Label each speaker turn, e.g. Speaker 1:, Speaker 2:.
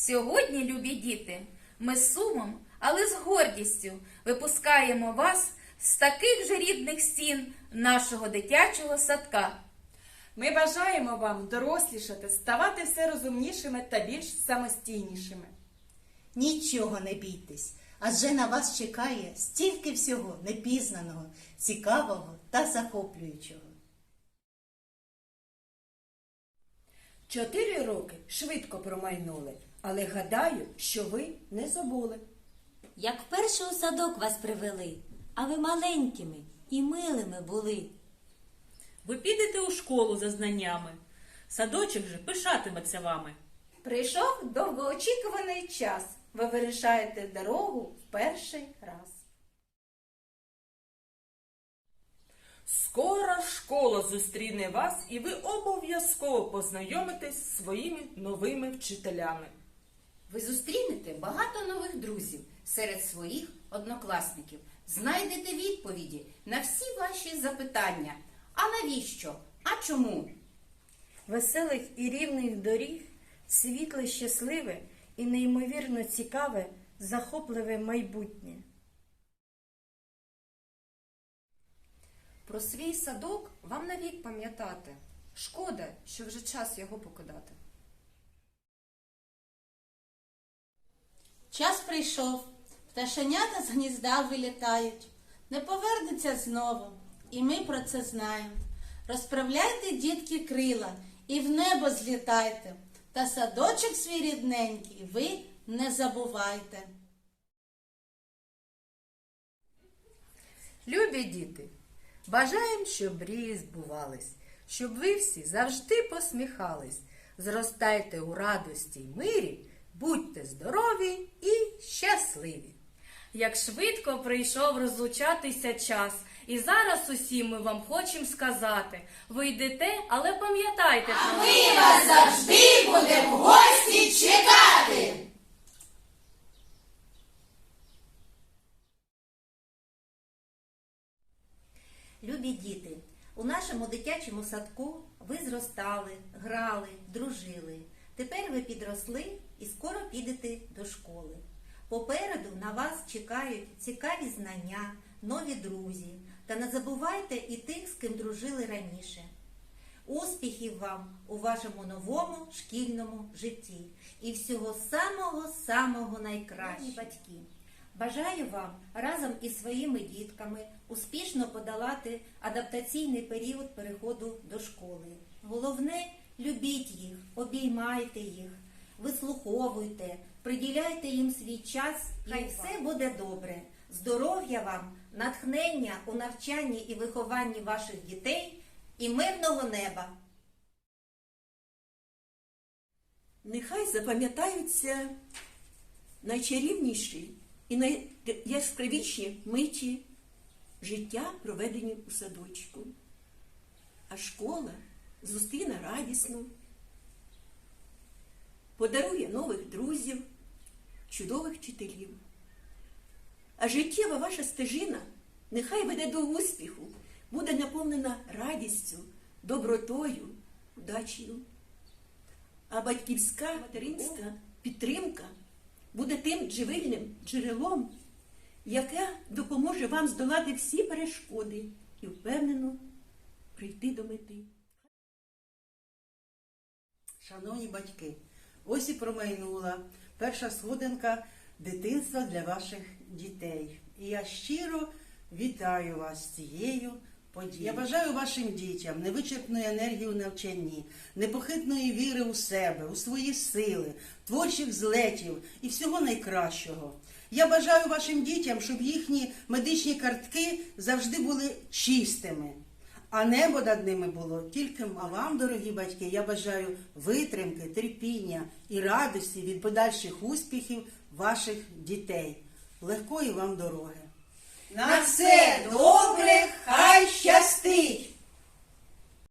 Speaker 1: Сьогодні, любі діти, ми з сумом, але з гордістю випускаємо вас з таких же рідних стін нашого дитячого садка.
Speaker 2: Ми бажаємо вам дорослішати, ставати все розумнішими та більш самостійнішими.
Speaker 3: Нічого не бійтесь, адже на вас чекає стільки всього непізнаного, цікавого та захоплюючого.
Speaker 4: Чотири роки швидко промайнули, але гадаю, що ви не забули.
Speaker 5: Як вперше у садок вас привели, а ви маленькими і милими були.
Speaker 6: Ви підете у школу за знаннями. Садочок же пишатиметься вами.
Speaker 1: Прийшов довгоочікуваний час. Ви вирішаєте дорогу в перший раз.
Speaker 2: Скоро школа зустріне вас, і ви обов'язково познайомитесь з своїми новими вчителями.
Speaker 7: Ви зустрінете багато нових друзів серед своїх однокласників. Знайдете відповіді на всі ваші запитання. А навіщо? А чому?
Speaker 8: Веселих і рівних доріг, світле, щасливе і неймовірно цікаве, захопливе майбутнє.
Speaker 9: Про свій садок вам навік пам'ятати. Шкода, що вже час його покидати.
Speaker 10: Час прийшов, пташенята з гнізда вилітають, не повернуться знову, і ми про це знаємо. Розправляйте, дітки, крила і в небо злітайте, та садочок свій рідненький ви не забувайте.
Speaker 11: Любі діти, бажаємо, щоб мрії збувались, щоб ви всі завжди посміхались. Зростайте у радості й мирі, будьте здорові і щасливі.
Speaker 1: Як швидко прийшов розлучатися час. І зараз усім ми вам хочемо сказати: ви йдете, але пам'ятайте, про
Speaker 10: Ми вас завжди будемо в гості чекати.
Speaker 3: Любі діти, у нашому дитячому садку ви зростали, грали, дружили. Тепер ви підросли і скоро підете до школи. Попереду на вас чекають цікаві знання, нові друзі. Та не забувайте і тих, з ким дружили раніше. Успіхів вам у вашому новому шкільному житті і всього самого-самого найкращого. батьки! Бажаю вам разом із своїми дітками успішно подолати адаптаційний період переходу до школи. Головне, любіть їх, обіймайте їх, вислуховуйте, приділяйте їм свій час, хай все буде добре. Здоров'я вам, натхнення у навчанні і вихованні ваших дітей і мирного неба.
Speaker 4: Нехай запам'ятаються найчарівніші і найяскравіші миті життя, проведені у садочку. А школа зустріне радісно, подарує нових друзів, чудових вчителів. А життєва ваша стежина нехай веде до успіху, буде наповнена радістю, добротою, вдачею. А батьківська материнська підтримка тим живильним джерелом, яке допоможе вам здолати всі перешкоди і впевнено прийти до мети.
Speaker 12: Шановні батьки, ось і промайнула перша сходинка дитинства для ваших дітей. І я щиро вітаю вас з цією подією. Я бажаю вашим дітям невичерпної енергії у навчанні, непохитної віри у себе, у свої сили, творчих злетів і всього найкращого. Я бажаю вашим дітям, щоб їхні медичні картки завжди були чистими а небо над ними було тільки А вам, дорогі батьки, я бажаю витримки, терпіння і радості від подальших успіхів ваших дітей. Легкої вам дороги!
Speaker 10: На все добре, хай щастить!